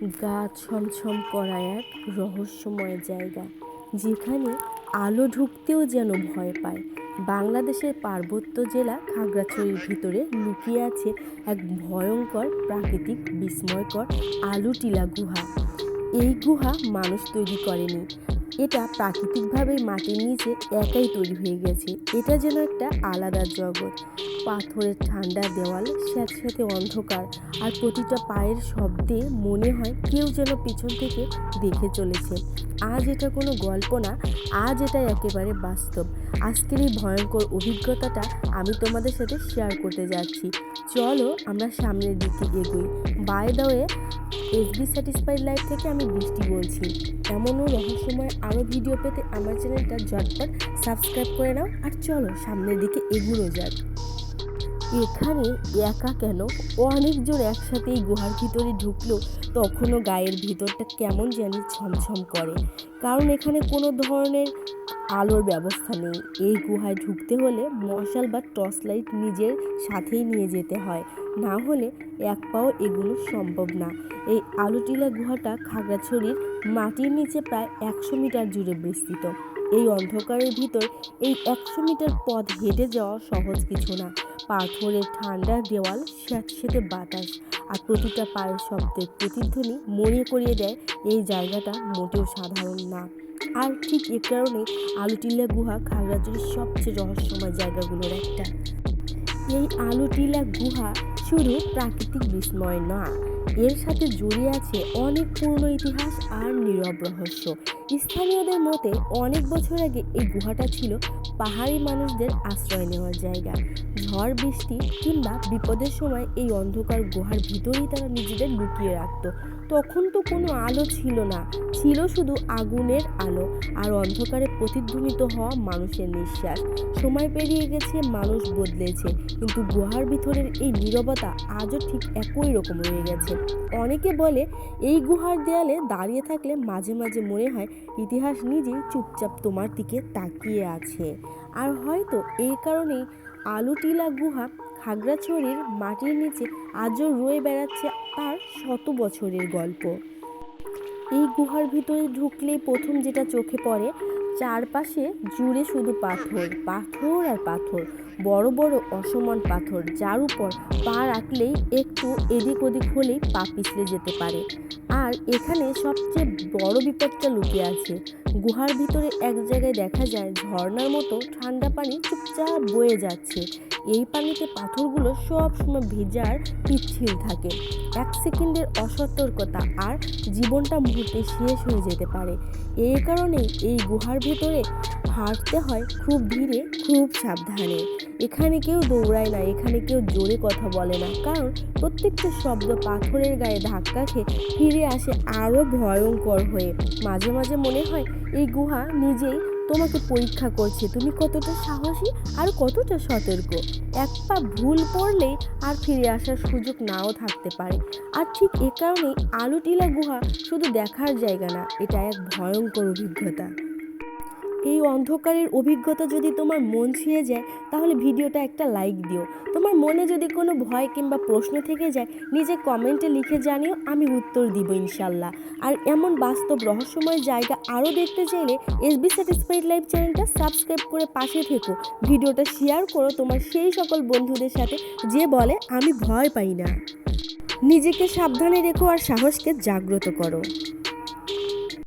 গা ছমছম করা এক রহস্যময় জায়গা, যেখানে আলো ঢুকতেও যেন ভয় পায়। বাংলাদেশের পার্বত্য জেলা খাগড়াছড়ির ভিতরে লুকিয়ে আছে এক ভয়ঙ্কর প্রাকৃতিক বিস্ময়কর আলুটিলা গুহা। এই গুহা মানুষ তৈরি করেনি। এটা প্রাকৃতিকভাবে মাটির নিচে একাই তৈরি হয়ে গেছে। এটা যেন একটা আলাদা জগৎ। পাথরের ঠান্ডা দেওয়াল, স্যাঁতস্যাঁতে অন্ধকার, আর প্রতিটা পায়ের শব্দে মনে হয় কেউ যেন পিছন থেকে দেখে চলেছে। আজ এটা কোনো গল্প না, আজ এটা একেবারে বাস্তব। আজকের এই ভয়ঙ্কর অভিজ্ঞতাটা আমি তোমাদের সাথে শেয়ার করতে যাচ্ছি। চলো আমরা সামনের দিকে এগোই। By the way SB satisfied life থেকে আমি বৃষ্টি বলছি। এমনও রহস্যময় আরও ভিডিও পেতে আমার চ্যানেলটা ঝটপট সাবস্ক্রাইব করে নাও। আর চলো সামনের দিকে এগুলো যাক এখানে একা কেন? অনেকজন একসাথে এই গুহার ভিতরে ঢুকলো, তখনও গায়ের ভিতরটা কেমন যেন ছমছম করে। কারণ এখানে কোনো ধরনের আলোর ব্যবস্থা নেই। এই গুহায় ঢুকতে হলে মশাল বা টর্চ লাইট নিজের সাথেই নিয়ে যেতে হয়। না হলে এক পাও এগুলো সম্ভব না। এই আলোটিলা গুহাটা খাগড়াছড়ির মাটির নিচে প্রায় একশো মিটার জুড়ে বিস্তৃত। অন্ধকারের ভিতর এই একশো মিটার পথ হেঁটে যাওয়া সহজ কিছু না। পাথরের ঠান্ডা দেওয়াল স্যাঁতস্যাঁতে বাতাস আর প্রতিটা পায়ের শব্দের প্রতিধ্বনি মনে করিয়ে দেয় এই জায়গাটা মোটেও সাধারণ না। আর ঠিক এ কারণে আলুটিলা গুহা খাগড়াছড়ির সবচেয়ে রহস্যময় জায়গাগুলোর একটা। এই আলুটিলা গুহা শুধু প্রাকৃতিক বিস্ময় না, এর সাথে জড়িয়ে আছে অনেক পুরনো ইতিহাস আর নীরব রহস্য। স্থানীয়দের মতে অনেক বছর আগে এই গুহাটা ছিল পাহাড়ি মানুষদের আশ্রয় নেওয়ার জায়গা। ঝড়, বৃষ্টি কিংবা বিপদের সময় এই অন্ধকার গুহার ভিতরেই তারা নিজেদের লুকিয়ে রাখত। তখন তো কোনো আলো ছিল না, ছিল শুধু আগুনের আলো আর অন্ধকারে প্রতিধ্বনিত হওয়া মানুষের নিঃশ্বাস। সময় পেরিয়ে গেছে, মানুষ বদলেছে, কিন্তু গুহার ভিতরের এই নীরবতা আজও ঠিক একই রকম রয়ে গেছে। অনেকে বলে, এই গুহার দেয়ালে দাঁড়িয়ে থাকলে মাঝে মাঝে মনে হয় ইতিহাস নিজেই চুপচাপ তোমার দিকে তাকিয়ে আছে। আর হয়তো এই কারণেই আলুটিলা গুহা খাগড়াছড়ির মাটির নিচে আজও রয়ে বেড়াচ্ছে তার শত বছরের গল্প। এই গুহার ভিতরে ঢুকলেই প্রথম যেটা চোখে পড়ে, চারপাশে জুড়ে শুধু পাথর পাথর আর পাথর, বড় বড় অসমান পাথর, যার উপর পা রাখলেই একটু এদিক ওদিক হলেই পা পিছলে যেতে পারে। আর এখানে সবচেয়ে বড় বিপদটা লুকিয়ে আছে গুহার ভিতরে এক জায়গায় দেখা যায় ঝর্নার মতো ঠান্ডা পানি চুপচাপ বয়ে যাচ্ছে। এই পানিতে পাথরগুলো সবসময় ভেজার পিচ্ছিল থাকে। এক সেকেন্ডের অসতর্কতা আর জীবনটা মুহূর্তে শেষ হয়ে যেতে পারে। এই কারণেই এই গুহার ভেতরে হাঁটতে হয় খুব ধীরে, খুব সাবধানে। এখানে কেউ দৌড়ায় না, এখানে কেউ জোরে কথা বলে না। কারণ প্রত্যেকটা শব্দ পাথরের গায়ে ধাক্কা খেয়ে ফিরে আসে আরও ভয়ঙ্কর হয়ে। মাঝে মাঝে মনে হয় এই গুহা নিজেই তোমাকে পরীক্ষা করছে। তুমি কতটা সাহসী আর কতটা সতর্ক। এক পা ভুল পড়লে আর ফিরে আসার সুযোগ নাও থাকতে পারে। আর ঠিক এ কারণেই আলুটিলা গুহা শুধু দেখার জায়গা না, এটা এক ভয়ঙ্কর অভিজ্ঞতা। এই অন্ধকারের অভিজ্ঞতা যদি তোমার মন ছুঁয়ে যায়, তাহলে ভিডিওটা একটা লাইক দিও। তোমার মনে যদি কোনো ভয় কিংবা প্রশ্ন থেকে যায়, নিজে কমেন্টে লিখে জানিও, আমি উত্তর দিব ইনশাল্লাহ। আর এমন বাস্তব রহস্যময় জায়গা আরও দেখতে চাইলে এসবি স্যাটিসফাইড লাইভ চ্যানেলটা সাবস্ক্রাইব করে পাশে থেকো। ভিডিওটা শেয়ার করো তোমার সেই সকল বন্ধুদের সাথে যে বলে, আমি ভয় পাই না। নিজেকে সাবধানে রেখো আর সাহসকে জাগ্রত করো।